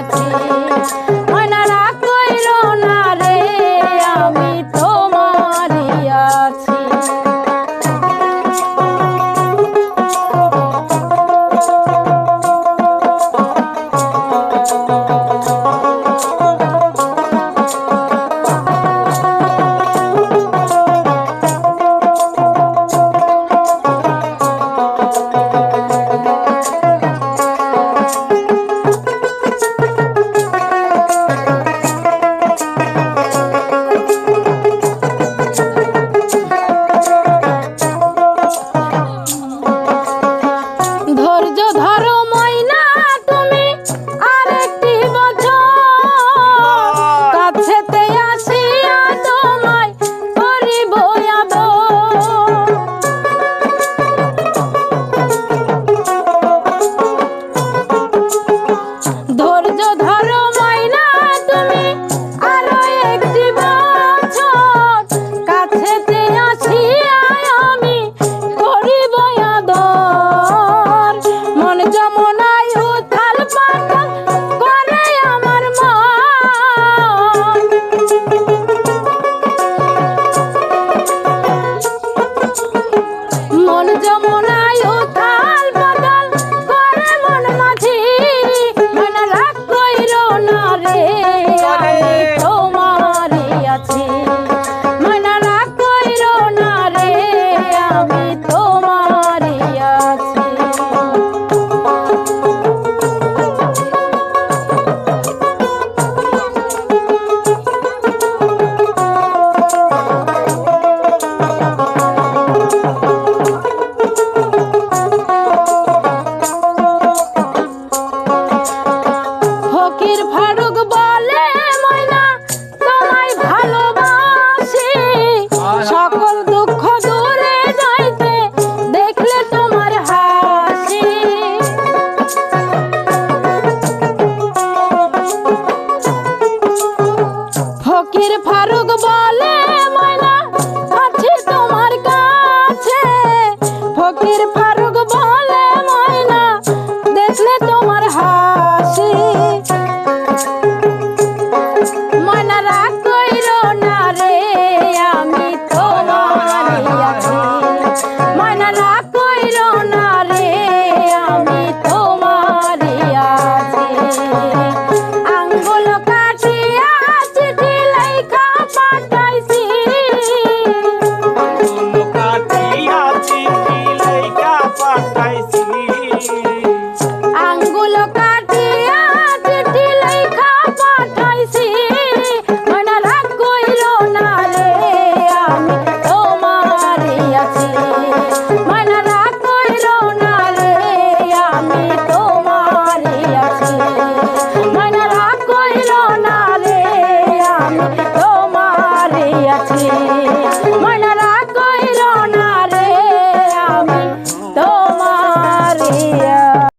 আছি আমির ফারুক বলে ময়না, তোমায় ভালোবাসি। সকল দুঃখ দূরে যাইতে দেখলে তোমার হাসি। ফকির ফারুক বলে ময়না, আছি তোমার কাছে। ফকির ফারুক বলে ময়না, দেখলে তোমার হাসি।